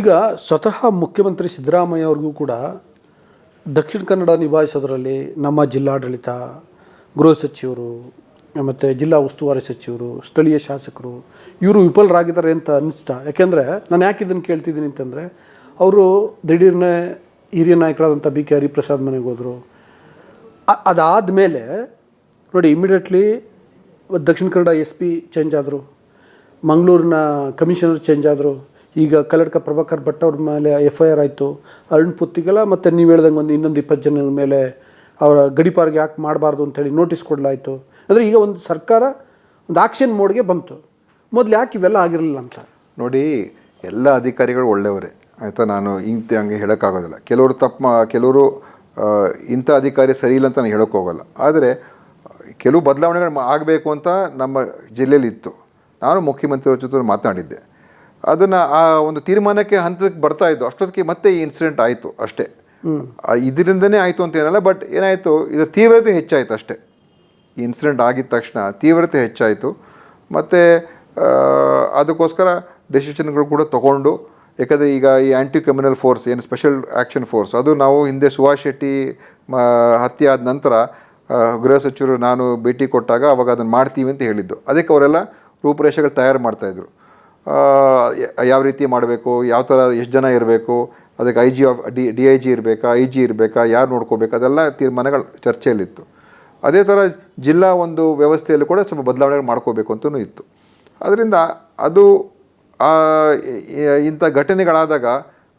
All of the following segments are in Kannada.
ಈಗ ಸ್ವತಃ ಮುಖ್ಯಮಂತ್ರಿ ಸಿದ್ದರಾಮಯ್ಯ ಅವ್ರಿಗೂ ಕೂಡ ದಕ್ಷಿಣ ಕನ್ನಡ ನಿಭಾಯಿಸೋದ್ರಲ್ಲಿ ನಮ್ಮ ಜಿಲ್ಲಾಡಳಿತ, ಗೃಹ ಸಚಿವರು, ಮತ್ತು ಜಿಲ್ಲಾ ಉಸ್ತುವಾರಿ ಸಚಿವರು, ಸ್ಥಳೀಯ ಶಾಸಕರು, ಇವರು ವಿಫಲರಾಗಿದ್ದಾರೆ ಅಂತ ಅನ್ನಿಸ್ತಾ. ಯಾಕೆಂದರೆ ನಾನು ಯಾಕೆ ಇದನ್ನು ಕೇಳ್ತಿದ್ದೀನಿ ಅಂತಂದರೆ, ಅವರು ದಿಢೀರ್ನೆ ಹಿರಿಯ ನಾಯಕರಾದಂಥ ಬಿ ಕೆ ಹರಿಪ್ರಸಾದ್ ಮನೆಗೆ ಹೋದರು. ಅದಾದ ಮೇಲೆ ನೋಡಿ immediately Dakshina Kannada S P change ಆದರು. ಮಂಗಳೂರಿನ ಕಮಿಷನರ್ ಚೇಂಜ್ ಆದರು. ಈಗ ಕಲ್ಲಡ್ಕ ಪ್ರಭಾಕರ್ ಭಟ್ ಅವ್ರ ಮೇಲೆ ಎಫ್ ಐ ಆರ್ ಆಯಿತು. ಅರುಣ್ ಪುತ್ತಿಗೆಲ್ಲ ಮತ್ತು ನೀವು ಹೇಳ್ದಂಗೆ ಒಂದು ಇನ್ನೊಂದು ಇಪ್ಪತ್ತು ಜನರ ಮೇಲೆ ಅವರ ಗಡಿಪಾರ್ಗೆ ಯಾಕೆ ಮಾಡಬಾರ್ದು ಅಂತೇಳಿ ನೋಟಿಸ್ ಕೊಡಲಾಯಿತು. ಅಂದರೆ ಈಗ ಒಂದು ಸರ್ಕಾರ ಒಂದು ಆಕ್ಷನ್ ಮೋಡ್ಗೆ ಬಂತು. ಮೊದಲು ಯಾಕೆ ಇವೆಲ್ಲ ಆಗಿರಲಿಲ್ಲ ಅಂತ? ನೋಡಿ, ಎಲ್ಲ ಅಧಿಕಾರಿಗಳು ಒಳ್ಳೆಯವರೇ. ಆಯಿತಾ? ನಾನು ಇಂಥ ಹಂಗೆ ಹೇಳೋಕ್ಕಾಗೋದಿಲ್ಲ. ಕೆಲವರು ತಪ್ಪು ಕೆಲವರು ಇಂಥ ಅಧಿಕಾರಿ ಸರಿ ಇಲ್ಲ ಅಂತ ನಾನು ಹೇಳೋಕ್ಕೋಗಲ್ಲ ಆದರೆ, ಕೆಲವು ಬದಲಾವಣೆಗಳು ಆಗಬೇಕು ಅಂತ ನಮ್ಮ ಜಿಲ್ಲೆಯಲ್ಲಿ ಇತ್ತು ನಾನು ಮುಖ್ಯಮಂತ್ರಿಯವ್ರ ಜೊತೆ ಮಾತನಾಡಿದ್ದೆ ಅದನ್ನು ಆ ಒಂದು ತೀರ್ಮಾನಕ್ಕೆ ಹಂತಕ್ಕೆ ಬರ್ತಾ ಇದ್ದು, ಅಷ್ಟೊತ್ತಿಗೆ ಮತ್ತೆ ಈ ಇನ್ಸಿಡೆಂಟ್ ಆಯಿತು ಅಷ್ಟೇ. ಇದರಿಂದನೇ ಆಯಿತು ಅಂತ ಏನಲ್ಲ ಬಟ್ ಏನಾಯಿತು ಇದರ ತೀವ್ರತೆ ಹೆಚ್ಚಾಯಿತು ಅಷ್ಟೇ. ಈ ಇನ್ಸಿಡೆಂಟ್ ಆಗಿದ ತಕ್ಷಣ ತೀವ್ರತೆ ಹೆಚ್ಚಾಯಿತು. ಮತ್ತು ಅದಕ್ಕೋಸ್ಕರ ಡೆಸಿಷನ್ಗಳು ಕೂಡ ತಗೊಂಡು ಯಾಕಂದರೆ ಈಗ ಈ ಆ್ಯಂಟಿ ಕ್ರಿಮಿನಲ್ ಫೋರ್ಸ್ ಏನು ಸ್ಪೆಷಲ್ ಆ್ಯಕ್ಷನ್ ಫೋರ್ಸ್ ಅದು ನಾವು ಹಿಂದೆ ಸುಭಾಷ್ ಶೆಟ್ಟಿ ಹತ್ಯೆ ಆದ ನಂತರ ಗೃಹ ಸಚಿವರು ನಾನು ಭೇಟಿ ಕೊಟ್ಟಾಗ ಅವಾಗ ಅದನ್ನು ಮಾಡ್ತೀವಿ ಅಂತ ಹೇಳಿದ್ದು. ಅದಕ್ಕೆ ಅವರೆಲ್ಲ ರೂಪುರೇಷೆಗಳು ತಯಾರು ಮಾಡ್ತಾಯಿದ್ರು ಯಾವ ರೀತಿ ಮಾಡಬೇಕು, ಯಾವ ಥರ ಎಷ್ಟು ಜನ ಇರಬೇಕು, ಅದಕ್ಕೆ I G of D D I G ಇರಬೇಕಾ ಐ ಜಿ ಇರಬೇಕಾ, ಯಾರು ನೋಡ್ಕೋಬೇಕು, ಅದೆಲ್ಲ ತೀರ್ಮಾನಗಳು ಚರ್ಚೆಯಲ್ಲಿತ್ತು. ಅದೇ ಥರ ಜಿಲ್ಲಾ ಒಂದು ವ್ಯವಸ್ಥೆಯಲ್ಲಿ ಕೂಡ ಸ್ವಲ್ಪ ಬದಲಾವಣೆ ಮಾಡ್ಕೋಬೇಕು ಅಂತಲೂ ಇತ್ತು. ಅದರಿಂದ ಅದು ಇಂಥ ಘಟನೆಗಳಾದಾಗ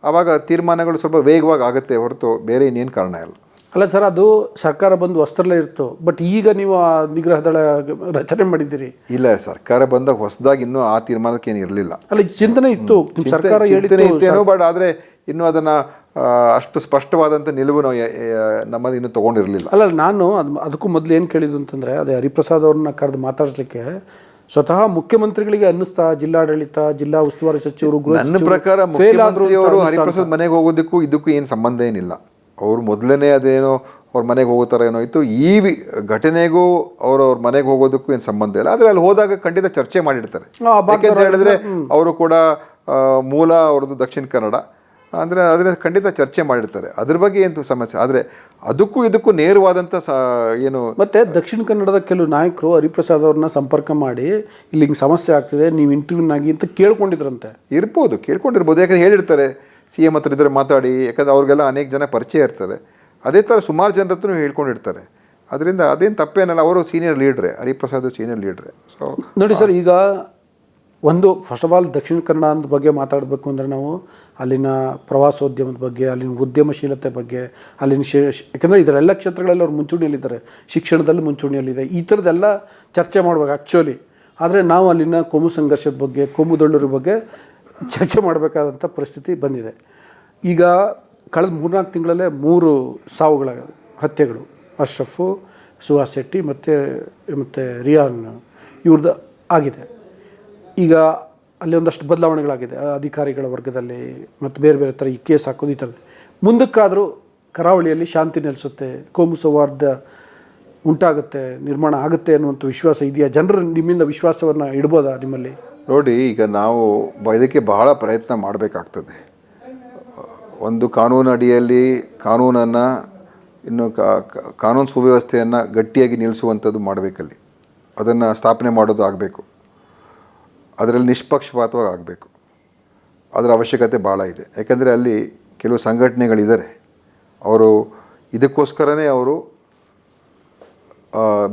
ಆವಾಗ ತೀರ್ಮಾನಗಳು ಸ್ವಲ್ಪ ವೇಗವಾಗಿ ಆಗುತ್ತೆ ಹೊರತು ಬೇರೆ ಇನ್ನೇನು ಕಾರಣ ಇಲ್ಲ. ಅಲ್ಲ ಸರ್ ಅದು ಸರ್ಕಾರ ಬಂದು ವಸ್ತ್ರಲ್ಲೇ ಇತ್ತು ಬಟ್ ಈಗ ನೀವು ಆ ನಿಗ್ರಹ ದಳ ರಚನೆ ಮಾಡಿದ್ದೀರಿ. ಇಲ್ಲ ಸರ್ಕಾರ ಬಂದಾಗ ಹೊಸದಾಗಿ ಇನ್ನೂ ಆ ತೀರ್ಮಾನಕ್ಕೆ ಏನು ಇರಲಿಲ್ಲ. ಅಲ್ಲ ಚಿಂತನೆ ಇತ್ತು. ಸರ್ಕಾರ ಹೇಳಿತ್ತು ಇತ್ತೇನೋ ಬಟ್ ಆದರೆ ಇನ್ನೂ ಅದನ್ನು ಅಷ್ಟು ಸ್ಪಷ್ಟವಾದಂಥ ನಿಲುವು ನಾವು ನಮ್ಮದು ಇನ್ನೂ ತೊಗೊಂಡಿರಲಿಲ್ಲ. ಅಲ್ಲ ನಾನು ಅದು ಅದಕ್ಕೂ ಮೊದಲು ಏನು ಕೇಳಿದ್ದು ಅಂತಂದರೆ ಅದೇ ಹರಿಪ್ರಸಾದ್ ಅವ್ರನ್ನ ಕರೆದು ಮಾತಾಡಿಸ್ಲಿಕ್ಕೆ ಸ್ವತಃ ಮುಖ್ಯಮಂತ್ರಿಗಳಿಗೆ ಅನ್ನಿಸ್ತಾ ಜಿಲ್ಲಾಡಳಿತ ಜಿಲ್ಲಾ ಉಸ್ತುವಾರಿ ಸಚಿವರು ಗೃಹ ನನ್ನ ಪ್ರಕಾರ ಮುಖ್ಯಮಂತ್ರಿಯವರು ಹರಿಪ್ರಸಾದ್ ಮನೆಗೆ ಹೋಗೋದಕ್ಕೂ ಇದಕ್ಕೂ ಏನು ಸಂಬಂಧ ಏನಿಲ್ಲ. ಅವರು ಮೊದಲನೇ ಅದೇನೋ ಅವ್ರ ಮನೆಗೆ ಹೋಗೋ ಥರ ಏನೋ ಇತ್ತು. ಈ ವಿ- ಘಟನೆಗೂ ಅವ್ರವ್ರ ಅವ್ರ ಮನೆಗೆ ಹೋಗೋದಕ್ಕೂ ಏನು ಸಂಬಂಧ ಇಲ್ಲ. ಆದರೆ ಅಲ್ಲಿ ಹೋದಾಗ ಖಂಡಿತ ಚರ್ಚೆ ಮಾಡಿರ್ತಾರೆ. ಯಾಕೆಂತ ಹೇಳಿದ್ರೆ ಅವರು ಕೂಡ ಮೂಲ ಅವ್ರದ್ದು ದಕ್ಷಿಣ ಕನ್ನಡ. ಅಂದರೆ ಅದನ್ನ ಖಂಡಿತ ಚರ್ಚೆ ಮಾಡಿರ್ತಾರೆ. ಅದ್ರ ಬಗ್ಗೆ ಏನು ಸಮಸ್ಯೆ ಆದರೆ ಅದಕ್ಕೂ ಇದಕ್ಕೂ ನೇರವಾದಂಥ ಸ ಏನು ಮತ್ತೆ ದಕ್ಷಿಣ ಕನ್ನಡದ ಕೆಲವು ನಾಯಕರು ಹರಿಪ್ರಸಾದ್ ಅವ್ರನ್ನ ಸಂಪರ್ಕ ಮಾಡಿ ಇಲ್ಲಿ ಹಿಂಗೆ ಸಮಸ್ಯೆ ಆಗ್ತಿದೆ ನೀವು ಇಂಟರ್ವ್ಯೂನಾಗಿ ಅಂತ ಕೇಳ್ಕೊಂಡಿದ್ರಂತೆ. ಇರ್ಬೋದು ಕೇಳ್ಕೊಂಡಿರ್ಬೋದು. ಯಾಕಂದ್ರೆ ಹೇಳಿರ್ತಾರೆ. ಸಿ ಎಂ ಹತ್ರ ಇದ್ದರೆ ಮಾತಾಡಿ ಯಾಕಂದ್ರೆ ಅವ್ರಿಗೆಲ್ಲ ಅನೇಕ ಜನ ಪರಿಚಯ ಇರ್ತದೆ. ಅದೇ ಥರ ಸುಮಾರು ಜನರ ಹತ್ರ ಹೇಳ್ಕೊಂಡಿರ್ತಾರೆ. ಅದರಿಂದ ಅದೇನು ತಪ್ಪೇನಲ್ಲ ಅವರು ಸೀನಿಯರ್ ಲೀಡ್ರೆ ಹರಿಪ್ರಸಾದ್ ಸೀನಿಯರ್ ಲೀಡ್ರೆ ಸೊ ನೋಡಿ ಸರ್ ಈಗ ಒಂದು ಫಸ್ಟ್ ಆಫ್ ಆಲ್ ದಕ್ಷಿಣ ಕನ್ನಡದ ಬಗ್ಗೆ ಮಾತಾಡಬೇಕು ಅಂದರೆ ನಾವು ಅಲ್ಲಿನ ಪ್ರವಾಸೋದ್ಯಮದ ಬಗ್ಗೆ ಅಲ್ಲಿನ ಉದ್ಯಮಶೀಲತೆ ಬಗ್ಗೆ ಅಲ್ಲಿನ ಶೇ ಯಾಕಂದರೆ ಇದರೆಲ್ಲ ಕ್ಷೇತ್ರಗಳಲ್ಲಿ ಅವ್ರು ಮುಂಚೂಣಿಯಲ್ಲಿದ್ದಾರೆ. ಶಿಕ್ಷಣದಲ್ಲಿ ಮುಂಚೂಣಿಯಲ್ಲಿದೆ. ಈ ಥರದ್ದೆಲ್ಲ ಚರ್ಚೆ ಮಾಡ್ಬೇಕು ಆ್ಯಕ್ಚುಲಿ ಆದರೆ ನಾವು ಅಲ್ಲಿನ ಕೋಮು ಸಂಘರ್ಷದ ಬಗ್ಗೆ ಕೋಮು ದೊಳ್ಳರ ಬಗ್ಗೆ ಚರ್ಚೆ ಮಾಡಬೇಕಾದಂಥ ಪರಿಸ್ಥಿತಿ ಬಂದಿದೆ. ಈಗ ಕಳೆದ ಮೂರ್ನಾಲ್ಕು ತಿಂಗಳಲ್ಲೇ ಮೂರು ಸಾವುಗಳ ಹತ್ಯೆಗಳು. ಅಶ್ರಫು, ಸುಹಾಸ್ ಶೆಟ್ಟಿ ಮತ್ತು ಮತ್ತು ರಿಯಾನ್ ಇವ್ರದ್ದು ಆಗಿದೆ. ಈಗ ಅಲ್ಲಿ ಒಂದಷ್ಟು ಬದಲಾವಣೆಗಳಾಗಿದೆ. ಅಧಿಕಾರಿಗಳ ವರ್ಗದಲ್ಲಿ ಮತ್ತು ಬೇರೆ ಬೇರೆ ಥರ ಈ ಕೇಸ್ ಹಾಕೋದು ಈ ಥರ ಮುಂದಕ್ಕಾದರೂ ಕರಾವಳಿಯಲ್ಲಿ ಶಾಂತಿ ನೆಲೆಸುತ್ತೆ, ಕೋಮು ಸೌಹಾರ್ದ ಉಂಟಾಗುತ್ತೆ, ನಿರ್ಮಾಣ ಆಗುತ್ತೆ ಅನ್ನುವಂಥ ವಿಶ್ವಾಸ ಇದೆಯಾ? ಜನರು ನಿಮ್ಮಿಂದ ವಿಶ್ವಾಸವನ್ನು ಇಡ್ಬೋದಾ ನಿಮ್ಮಲ್ಲಿ? ನೋಡಿ, ಈಗ ನಾವು ಇದಕ್ಕೆ ಬಹಳ ಪ್ರಯತ್ನ ಮಾಡಬೇಕಾಗ್ತದೆ. ಒಂದು ಕಾನೂನು ಅಡಿಯಲ್ಲಿ ಕಾನೂನನ್ನು, ಇನ್ನು ಕಾನೂನು ಸುವ್ಯವಸ್ಥೆಯನ್ನು ಗಟ್ಟಿಯಾಗಿ ನಿಲ್ಲಿಸುವಂಥದ್ದು ಮಾಡಬೇಕಲ್ಲಿ. ಅದನ್ನು ಸ್ಥಾಪನೆ ಮಾಡೋದು ಆಗಬೇಕು. ಅದರಲ್ಲಿ ನಿಷ್ಪಕ್ಷಪಾತವಾಗಿ ಆಗಬೇಕು. ಅದರ ಅವಶ್ಯಕತೆ ಭಾಳ ಇದೆ. ಯಾಕೆಂದರೆ ಅಲ್ಲಿ ಕೆಲವು ಸಂಘಟನೆಗಳಿದ್ದಾರೆ. ಅವರು ಇದಕ್ಕೋಸ್ಕರನೇ ಅವರು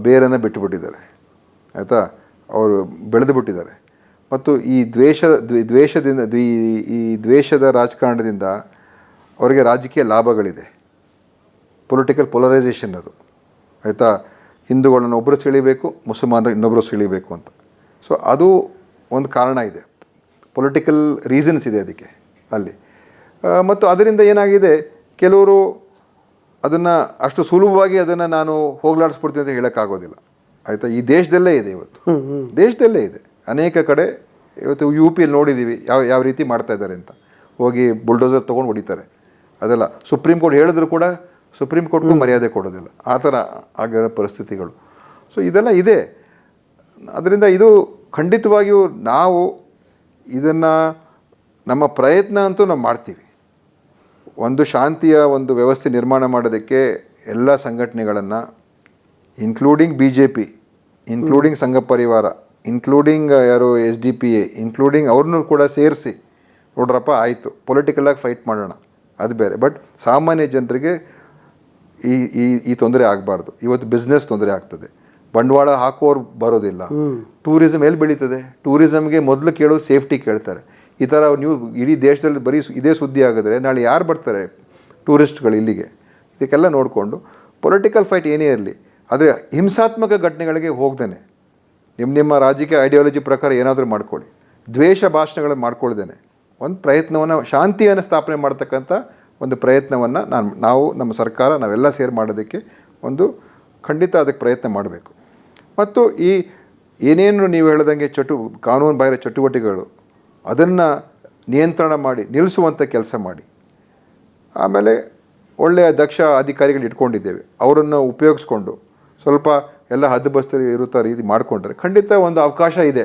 ಬೇರನ್ನು ಬಿಟ್ಟುಬಿಟ್ಟಿದ್ದಾರೆ. ಆಯಿತಾ? ಅವರು ಬೆಳೆದು ಬಿಟ್ಟಿದ್ದಾರೆ. ಮತ್ತು ಈ ದ್ವೇಷ ದ್ವೇ- ದ್ವೇಷದಿಂದ ದ್ವಿ- ಈ ದ್ವೇಷದ ರಾಜಕಾರಣದಿಂದ ಅವರಿಗೆ ರಾಜಕೀಯ ಲಾಭಗಳಿದೆ. ಪೊಲಿಟಿಕಲ್ ಪೊಲರೈಸೇಷನ್ ಅದು. ಆಯಿತಾ? ಹಿಂದೂಗಳನ್ನು ಒಬ್ಬರು ಸೆಳಿಬೇಕು ಮುಸಲ್ಮಾನರು ಇನ್ನೊಬ್ಬರು ಸೆಳಿಬೇಕು ಅಂತ. ಸೊ ಅದು ಒಂದು ಕಾರಣ ಇದೆ. ಪೊಲಿಟಿಕಲ್ ರೀಸನ್ಸ್ ಇದೆ ಅದಕ್ಕೆ ಅಲ್ಲಿ. ಮತ್ತು ಅದರಿಂದ ಏನಾಗಿದೆ? ಕೆಲವರು ಅದನ್ನು ಅಷ್ಟು ಸುಲಭವಾಗಿ ಅದನ್ನು ನಾನು ಹೋಗಲಾಡಿಸ್ಬಿಡ್ತೀನಿ ಅಂತ ಹೇಳೋಕ್ಕಾಗೋದಿಲ್ಲ. ಆಯಿತಾ? ಈ ದೇಶದಲ್ಲೇ ಇದೆ ಇವತ್ತು. ದೇಶದಲ್ಲೇ ಇದೆ. ಅನೇಕ ಕಡೆ ಇವತ್ತು ಯು ಪಿಯಲ್ಲಿ ನೋಡಿದ್ದೀವಿ ಯಾವ ಯಾವ ರೀತಿ ಮಾಡ್ತಾ ಇದ್ದಾರೆ ಅಂತ. ಹೋಗಿ ಬುಲ್ಡೋಸರ್ ತೊಗೊಂಡು ಹೊಡಿತಾರೆ. ಅದೆಲ್ಲ ಸುಪ್ರೀಂ ಕೋರ್ಟ್ ಹೇಳಿದ್ರು ಕೂಡ ಸುಪ್ರೀಂ ಕೋರ್ಟ್ಗೂ ಮರ್ಯಾದೆ ಕೊಡೋದಿಲ್ಲ. ಆ ಥರ ಆಗಿರೋ ಪರಿಸ್ಥಿತಿಗಳು. ಸೊ ಇದೆಲ್ಲ ಇದೆ. ಅದರಿಂದ ಇದು ಖಂಡಿತವಾಗಿಯೂ ನಾವು ಇದನ್ನು ನಮ್ಮ ಪ್ರಯತ್ನ ಅಂತೂ ನಾವು ಮಾಡ್ತೀವಿ. ಒಂದು ಶಾಂತಿಯ ಒಂದು ವ್ಯವಸ್ಥೆ ನಿರ್ಮಾಣ ಮಾಡೋದಕ್ಕೆ ಎಲ್ಲ ಸಂಘಟನೆಗಳನ್ನು including B J P including Sangh Parivar including ಯಾರು S D P A including ಅವ್ರನ್ನೂ ಕೂಡ ಸೇರಿಸಿ ನೋಡ್ರಪ್ಪ ಆಯಿತು. ಪೊಲಿಟಿಕಲಾಗಿ ಫೈಟ್ ಮಾಡೋಣ. ಅದು ಬೇರೆ. ಬಟ್ ಸಾಮಾನ್ಯ ಜನರಿಗೆ ಈ ಈ ಈ ತೊಂದರೆ ಆಗಬಾರ್ದು. ಇವತ್ತು ಬಿಸ್ನೆಸ್ ತೊಂದರೆ ಆಗ್ತದೆ. ಬಂಡವಾಳ ಹಾಕೋರು ಬರೋದಿಲ್ಲ. ಟೂರಿಸಮ್ ಎಲ್ಲಿ ಬೆಳೀತದೆ? ಟೂರಿಸಮ್ಗೆ ಮೊದಲು ಕೇಳೋದು ಸೇಫ್ಟಿ ಕೇಳ್ತಾರೆ. ಈ ಥರ ನೀವು ಇಡೀ ದೇಶದಲ್ಲಿ ಬರೀ ಇದೇ ಸುದ್ದಿ ಆಗಿದ್ರೆ ನಾಳೆ ಯಾರು ಬರ್ತಾರೆ ಟೂರಿಸ್ಟ್ಗಳು ಇಲ್ಲಿಗೆ? ಇದಕ್ಕೆಲ್ಲ ನೋಡಿಕೊಂಡು ಪೊಲಿಟಿಕಲ್ ಫೈಟ್ ಏನೇ ಇರಲಿ ಆದರೆ ಹಿಂಸಾತ್ಮಕ ಘಟನೆಗಳಿಗೆ ಹೋಗ್ದೇನೆ. ನಿಮ್ಮ ನಿಮ್ಮ ರಾಜಕೀಯ ಐಡಿಯಾಲಜಿ ಪ್ರಕಾರ ಏನಾದರೂ ಮಾಡ್ಕೊಳ್ಳಿ. ದ್ವೇಷ ಭಾಷಣಗಳನ್ನು ಮಾಡ್ಕೊಳ್ದೇನೆ ಒಂದು ಪ್ರಯತ್ನವನ್ನು, ಶಾಂತಿಯನ್ನು ಸ್ಥಾಪನೆ ಮಾಡ್ತಕ್ಕಂಥ ಒಂದು ಪ್ರಯತ್ನವನ್ನು ನಾನು, ನಾವು, ನಮ್ಮ ಸರ್ಕಾರ ನಾವೆಲ್ಲ ಸೇರಿ ಮಾಡೋದಕ್ಕೆ ಒಂದು ಖಂಡಿತ ಅದಕ್ಕೆ ಪ್ರಯತ್ನ ಮಾಡಬೇಕು. ಮತ್ತು ಈ ಏನೇನು ನೀವು ಹೇಳ್ದಂಗೆ ಚಟು, ಕಾನೂನು ಬಾಹಿರ ಚಟುವಟಿಕೆಗಳು, ಅದನ್ನು ನಿಯಂತ್ರಣ ಮಾಡಿ ನಿಲ್ಲಿಸುವಂಥ ಕೆಲಸ ಮಾಡಿ. ಆಮೇಲೆ ಒಳ್ಳೆಯ ದಕ್ಷ ಅಧಿಕಾರಿಗಳು ಇಟ್ಕೊಂಡಿದ್ದೇವೆ. ಅವರನ್ನು ಉಪಯೋಗಿಸ್ಕೊಂಡು ಸ್ವಲ್ಪ ಎಲ್ಲ ಹದ್ದುಬಸ್ತರು ಇರುತ್ತಾ ರೀತಿ ಮಾಡಿಕೊಂಡ್ರೆ ಖಂಡಿತ ಒಂದು ಅವಕಾಶ ಇದೆ.